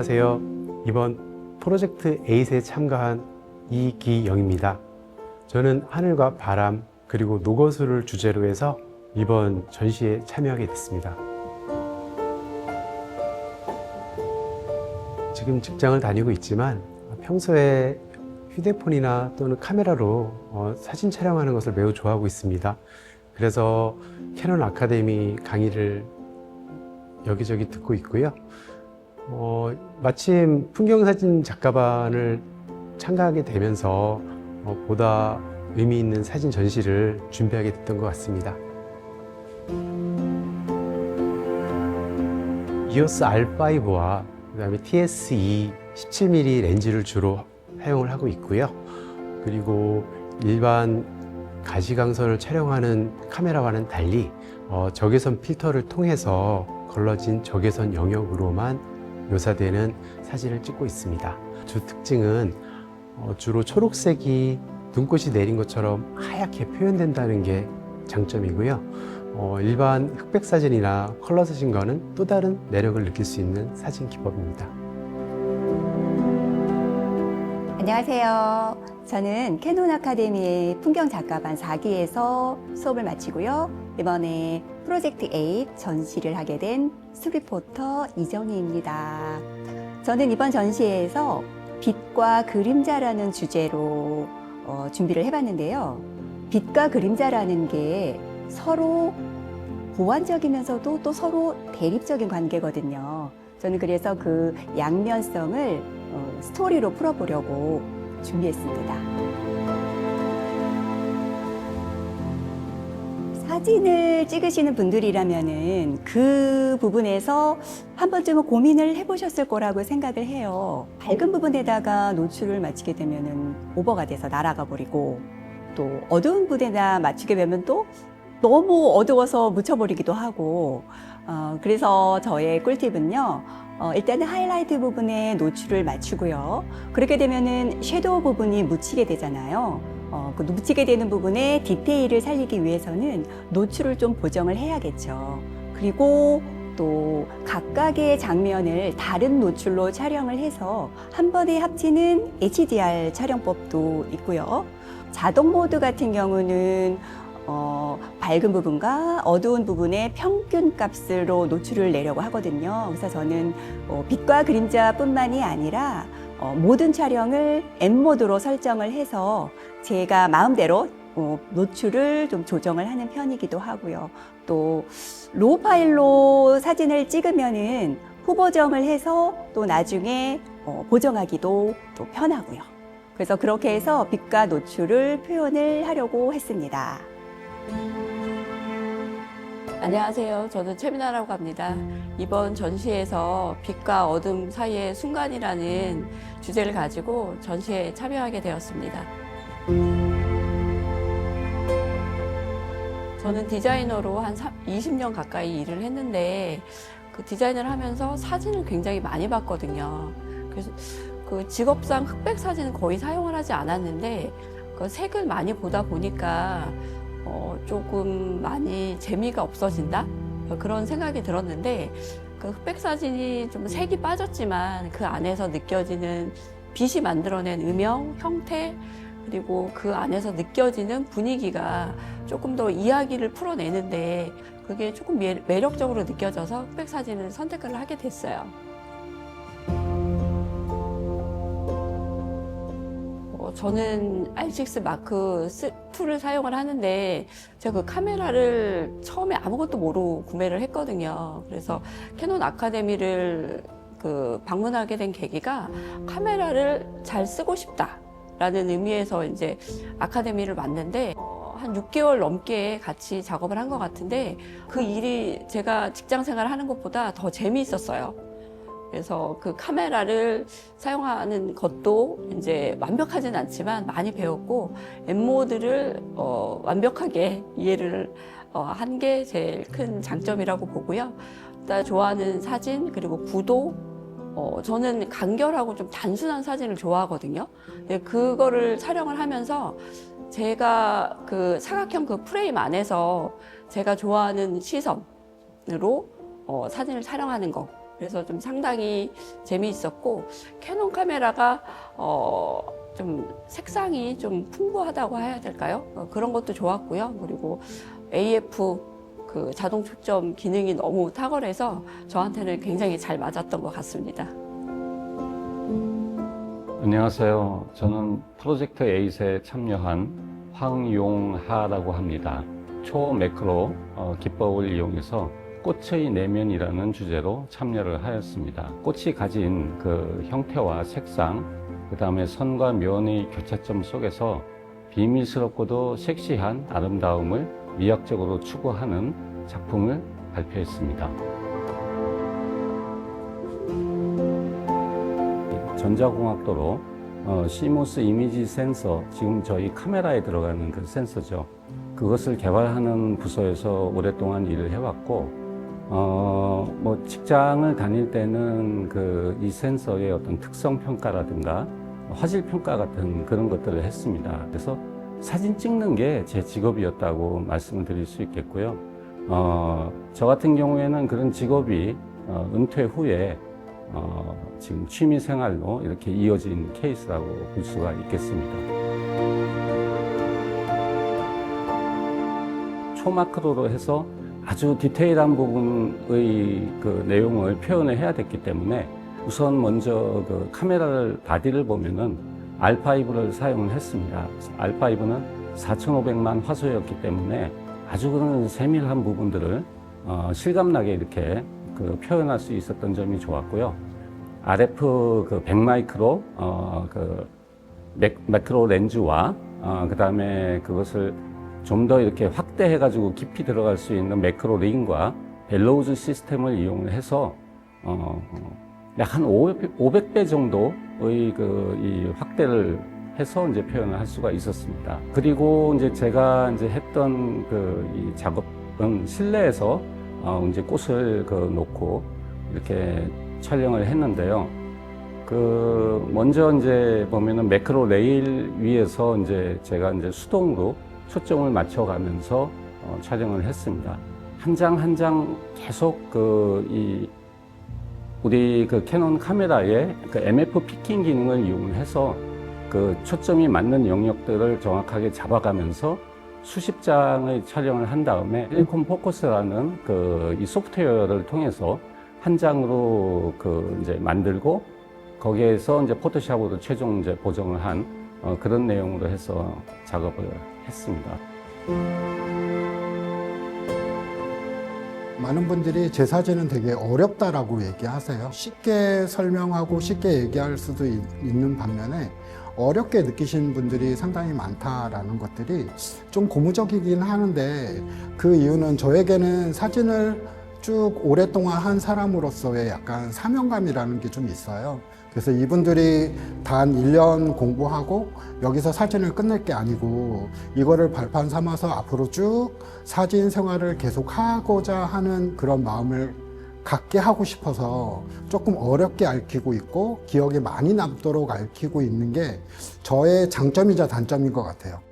안녕하세요. 이번 프로젝트 에잇에 참가한 이기영입니다. 저는 하늘과 바람 그리고 녹어수를 주제로 해서 이번 전시에 참여하게 됐습니다. 지금 직장을 다니고 있지만 평소에 휴대폰이나 또는 카메라로 어, 사진 촬영하는 것을 매우 좋아하고 있습니다. 그래서 캐논 아카데미 강의를 여기저기 듣고 있고요. 어, 마침 풍경사진 작가반을 참가하게 되면서 어, 보다 의미 있는 사진 전시를 준비하게 됐던 것 같습니다. 이오스 R5와 그다음에 TS2 17mm 렌즈를 주로 사용을 하고 있고요. 그리고 일반 가시광선을 촬영하는 카메라와는 달리 어, 적외선 필터를 통해서 걸러진 적외선 영역으로만 묘사되는 사진을 찍고 있습니다. 주 특징은 어, 주로 초록색이 눈꽃이 내린 것처럼 하얗게 표현된다는 게 장점이고요. 어, 일반 흑백 사진이나 컬러 사진과는 또 다른 매력을 느낄 수 있는 사진 기법입니다. 안녕하세요. 저는 캐논 아카데미의 풍경 작가반 4기에서 수업을 마치고요. 이번에 프로젝트 8 전시를 하게 된 스리포터 이정희입니다. 저는 이번 전시회에서 빛과 그림자라는 주제로 어, 준비를 해봤는데요. 빛과 그림자라는 게 서로 보완적이면서도 또 서로 대립적인 관계거든요. 저는 그래서 그 양면성을 어, 스토리로 풀어보려고 준비했습니다. 사진을 찍으시는 분들이라면은 그 부분에서 한 번쯤은 고민을 해보셨을 거라고 생각을 해요. 밝은 부분에다가 노출을 맞추게 되면은 오버가 돼서 날아가 버리고 또 어두운 부분에다 맞추게 되면 또 너무 어두워서 묻혀버리기도 하고 어, 그래서 저의 꿀팁은요. 어, 일단은 하이라이트 부분에 노출을 맞추고요. 그렇게 되면은 섀도우 부분이 묻히게 되잖아요. 어, 그 묻히게 되는 부분에 디테일을 살리기 위해서는 노출을 좀 보정을 해야겠죠. 그리고 또 각각의 장면을 다른 노출로 촬영을 해서 한 번에 합치는 HDR 촬영법도 있고요. 자동 모드 같은 경우는 어, 밝은 부분과 어두운 부분의 평균 값으로 노출을 내려고 하거든요. 그래서 저는 어, 빛과 그림자뿐만이 아니라 어, 모든 촬영을 M 모드로 설정을 해서 제가 마음대로 어, 노출을 좀 조정을 하는 편이기도 하고요. 또 로우 파일로 사진을 찍으면은 후보정을 해서 또 나중에 어, 보정하기도 또 편하고요. 그래서 그렇게 해서 빛과 노출을 표현을 하려고 했습니다. 안녕하세요. 저는 최민아라고 합니다. 이번 전시에서 빛과 어둠 사이의 순간이라는 주제를 가지고 전시에 참여하게 되었습니다. 저는 디자이너로 한 20년 가까이 일을 했는데 그 디자인을 하면서 사진을 굉장히 많이 봤거든요. 그래서 그 직업상 흑백 사진은 거의 사용을 하지 않았는데 그 색을 많이 보다 보니까 어, 조금 많이 재미가 없어진다? 그런 생각이 들었는데, 그 흑백 사진이 좀 색이 빠졌지만 그 안에서 느껴지는 빛이 만들어낸 음영, 형태, 그리고 그 안에서 느껴지는 분위기가 조금 더 이야기를 풀어내는데 그게 조금 매- 매력적으로 느껴져서 흑백 사진을 선택을 하게 됐어요. 어, 저는 R6 마크 2를 사용을 하는데 제가 그 카메라를 처음에 아무것도 모르고 구매를 했거든요. 그래서 캐논 아카데미를 그 방문하게 된 계기가 카메라를 잘 쓰고 싶다라는 의미에서 이제 아카데미를 왔는데 어, 한 6개월 넘게 같이 작업을 한 것 같은데 그 일이 제가 직장 생활을 하는 것보다 더 재미있었어요. 그래서 그 카메라를 사용하는 것도 이제 완벽하진 않지만 많이 배웠고 엠모드를 어, 완벽하게 이해를 어, 한 게 제일 큰 장점이라고 보고요. 나 좋아하는 사진 그리고 구도 어, 저는 간결하고 좀 단순한 사진을 좋아하거든요. 그거를 촬영을 하면서 제가 그 사각형 그 프레임 안에서 제가 좋아하는 시선으로 어, 사진을 촬영하는 거 그래서 좀 상당히 재미있었고 캐논 카메라가 어, 좀 색상이 좀 풍부하다고 해야 될까요? 어, 그런 것도 좋았고요. 그리고 AF 그 자동 초점 기능이 너무 탁월해서 저한테는 굉장히 잘 맞았던 것 같습니다. 안녕하세요. 저는 프로젝트 에잇에 참여한 황용하라고 합니다. 초 매크로 어, 기법을 이용해서 꽃의 내면이라는 주제로 참여를 하였습니다. 꽃이 가진 그 형태와 색상, 그 다음에 선과 면의 교차점 속에서 비밀스럽고도 섹시한 아름다움을 미학적으로 추구하는 작품을 발표했습니다. 전자공학도로 어, CMOS 이미지 센서, 지금 저희 카메라에 들어가는 그 센서죠. 그것을 개발하는 부서에서 오랫동안 일을 해왔고, 어, 뭐 직장을 다닐 때는 그 이 센서의 어떤 특성 평가라든가 화질 평가 같은 그런 것들을 했습니다. 그래서 사진 찍는 게 제 직업이었다고 말씀을 드릴 수 있겠고요. 어, 저 같은 경우에는 그런 직업이 어, 은퇴 후에 어, 지금 취미 생활로 이렇게 이어진 케이스라고 볼 수가 있겠습니다. 초마크로로 해서 아주 디테일한 부분의 그 내용을 표현을 해야 됐기 때문에 우선 먼저 그 카메라를 바디를 보면은 R5를 사용을 했습니다. R5는 4,500만 화소였기 때문에 아주 그런 세밀한 부분들을 어, 실감나게 이렇게 그 표현할 수 있었던 점이 좋았고요. RF 그 100마이크로 어, 그 맥, 매크로 렌즈와 어, 그 다음에 그것을 좀 더 이렇게 확 대해가지고 깊이 들어갈 수 있는 매크로 링과 벨로우즈 시스템을 이용해서 어, 약한 500배 정도의 그이 확대를 해서 이제 표현을 할 수가 있었습니다. 그리고 이제 제가 이제 했던 그이 작업은 실내에서 어, 이제 꽃을 그 놓고 이렇게 촬영을 했는데요. 그 먼저 이제 보면은 매크로 레일 위에서 이제 제가 이제 수동으로 초점을 맞춰가면서 어, 촬영을 했습니다. 한 장 한 장 계속 그 이 우리 그 캐논 카메라의 그 MF 피킹 기능을 이용해서 그 초점이 맞는 영역들을 정확하게 잡아가면서 수십 장의 촬영을 한 다음에 힐콘 포커스라는 그 이 소프트웨어를 통해서 한 장으로 그 이제 만들고 거기에서 이제 포토샵으로 최종 이제 보정을 한 어, 그런 내용으로 해서 작업을 했습니다. 많은 분들이 제 사진은 되게 어렵다라고 얘기하세요. 쉽게 설명하고 쉽게 얘기할 수도 있, 는 반면에 어렵게 느끼시는 분들이 상당히 많다라는 것들이 좀 고무적이긴 하는데 그 이유는 저에게는 사진을 쭉 오랫동안 한 사람으로서의 약간 사명감이라는 게 좀 있어요. 그래서 이분들이 단 1년 공부하고 여기서 사진을 끝낼 게 아니고 이거를 발판 삼아서 앞으로 쭉 사진 생활을 계속 하고자 하는 그런 마음을 갖게 하고 싶어서 조금 어렵게 얽히고 있고 기억에 많이 남도록 얽히고 있는 게 저의 장점이자 단점인 것 같아요.